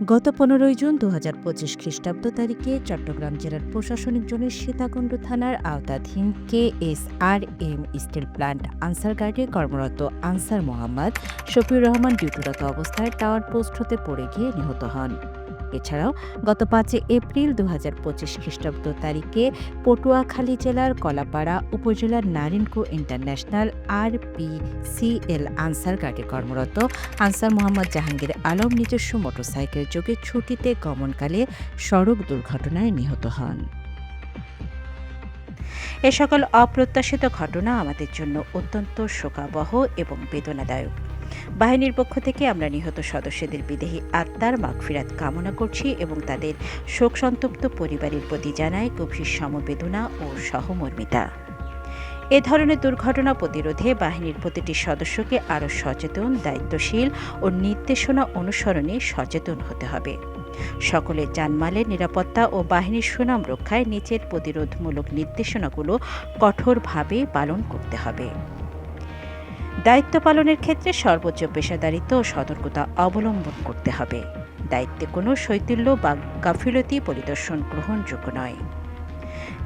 গত পনেরোই জুন দু হাজার পঁচিশ খ্রিস্টাব্দ তারিখে চট্টগ্রাম জেলার প্রশাসনিক জোনের সীতাকুণ্ড থানার আওতাধীন K S R M steel plant Ansar গার্ডে কর্মরত আনসার মোহাম্মদ শফিউর রহমান ডিউটিরত অবস্থায় টাওয়ার পোস্ট হতে পড়ে গিয়ে নিহত হন। এছাড়াও গত পাঁচই এপ্রিল দু হাজার পঁচিশ খ্রিস্টাব্দ তারিখে পটুয়াখালী জেলার কলাপাড়া উপজেলার Narinco international R P CL Ansar গার্ডে কর্মরত আনসার মোহাম্মদ জাহাঙ্গীর আলম নিজস্ব মোটরসাইকেল যোগে ছুটিতে গমনকালে সড়ক দুর্ঘটনায় নিহত হন। এ সকল অপ্রত্যাশিত ঘটনা আমাদের জন্য অত্যন্ত শোকাবহ এবং বেদনাদায়ক। বাহিনীর পক্ষ থেকে আমরা নিহত সদস্যদের বিদেহী আত্মার মাগফিরাত কামনা করছি এবং তাদের শোক সন্তপ্ত পরিবারের প্রতি জানাই গভীর সমবেদনা ও সহমর্মিতা। এ ধরনের দুর্ঘটনা প্রতিরোধে বাহিনীর প্রতিটি সদস্যকে আরও সচেতন, দায়িত্বশীল ও নির্দেশনা অনুসরণে সচেতন হতে হবে। সকলের জানমালের নিরাপত্তা ও বাহিনীর সুনাম রক্ষায় নিচের প্রতিরোধমূলক নির্দেশনাগুলো কঠোরভাবে পালন করতে হবে। দায়িত্ব পালনের ক্ষেত্রে সর্বোচ্চ পেশাদারিত্ব ও সতর্কতা অবলম্বন করতে হবে। দায়িত্বে কোনো শৈথিল্য বা গাফিলতি পরিদর্শন গ্রহণযোগ্য নয়।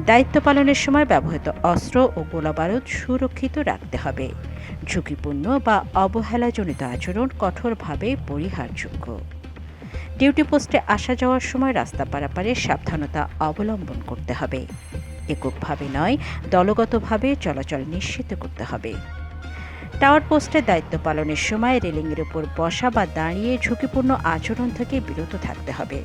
দায়িত্ব পালনের সময় ব্যবহৃত অস্ত্র ও গোলাবারুদ সুরক্ষিত রাখতে হবে। ঝুঁকিপূর্ণ বা অবহেলাজনিত আচরণ কঠোরভাবে পরিহারযোগ্য। ডিউটি পোস্টে আসা যাওয়ার সময় রাস্তা পারাপারে সাবধানতা অবলম্বন করতে হবে। এককভাবে নয়, দলগতভাবে চলাচল নিশ্চিত করতে হবে। টাওয়ার পোস্টের দায়িত্ব পালনের সময় রেলিংয়ের উপর বসা বা দাঁড়িয়ে ঝুঁকিপূর্ণ আচরণ থেকে বিরত থাকতে হবে।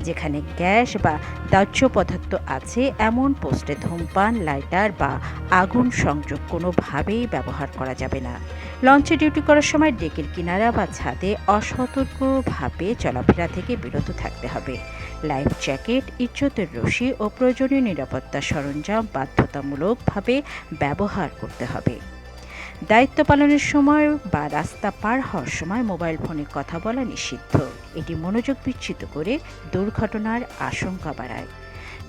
যেখানে গ্যাস বা দাহ্য পদার্থ আছে, এমন পোস্টে ধূমপান, লাইটার বা আগুন সংযোগ কোনোভাবেই ব্যবহার করা যাবে না। লঞ্চে ডিউটি করার সময় ডেকের কিনারা বা ছাদে অসতর্কভাবে চলাফেরা থেকে বিরত থাকতে হবে। লাইফ জ্যাকেট, ইজ্জতের রশি ও প্রয়োজনীয় নিরাপত্তা সরঞ্জাম বাধ্যতামূলকভাবে ব্যবহার করতে হবে। দায়িত্ব পালনের সময় বা রাস্তা পার হওয়ার সময় মোবাইল ফোনে কথা বলা নিষিদ্ধ। এটি মনোযোগ বিচ্ছিত করে দুর্ঘটনার আশঙ্কা বাড়ায়।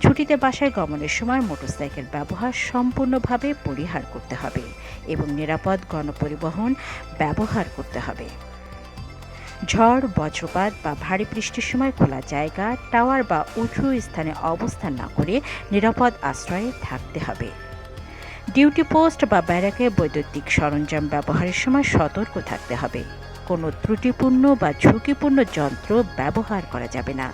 ছুটিতে বাসায় গমনের সময় মোটরসাইকেল ব্যবহার সম্পূর্ণভাবে পরিহার করতে হবে এবং নিরাপদ গণপরিবহন ব্যবহার করতে হবে। ঝড়, বজ্রপাত বা ভারী বৃষ্টির সময় খোলা জায়গা, টাওয়ার বা উঁচু স্থানে অবস্থান না করে নিরাপদ আশ্রয়ে থাকতে হবে। ডিউটি পোস্ট বা ব্যারাকে বৈদ্যুতিক সরঞ্জাম ব্যবহারের সময় সতর্ক থাকতে হবে। কোনো ত্রুটিপূর্ণ বা ঝুঁকিপূর্ণ যন্ত্র ব্যবহার করা যাবে না।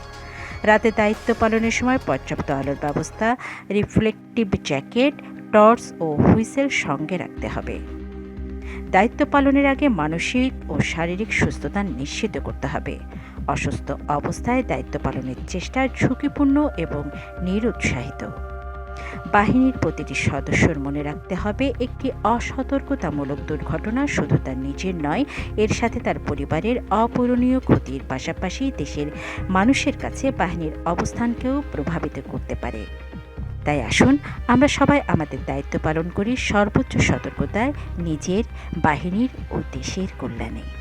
রাতে দায়িত্ব পালনের সময় পর্যাপ্ত আলোর ব্যবস্থা, রিফ্লেকটিভ জ্যাকেট, টর্চ ও হুইসেল সঙ্গে রাখতে হবে। দায়িত্ব পালনের আগে মানসিক ও শারীরিক সুস্থতা নিশ্চিত করতে হবে। অসুস্থ অবস্থায় দায়িত্ব পালনের চেষ্টা ঝুঁকিপূর্ণ এবং নিরুৎসাহিত। বাহিনীর প্রতিটি সদস্যর মনে রাখতে হবে, একটি অসতর্কতামূলক দুর্ঘটনা শুধু তার নিজের নয়, এর সাথে তার পরিবারের অপূরণীয় ক্ষতির পাশাপাশি দেশের মানুষের কাছে বাহিনীর অবস্থানকেও প্রভাবিত করতে পারে। তাই আসুন, আমরা সবাই আমাদের দায়িত্ব পালন করি সর্বোচ্চ সতর্কতায় নিজের, বাহিনীর ও দেশের কল্যাণে।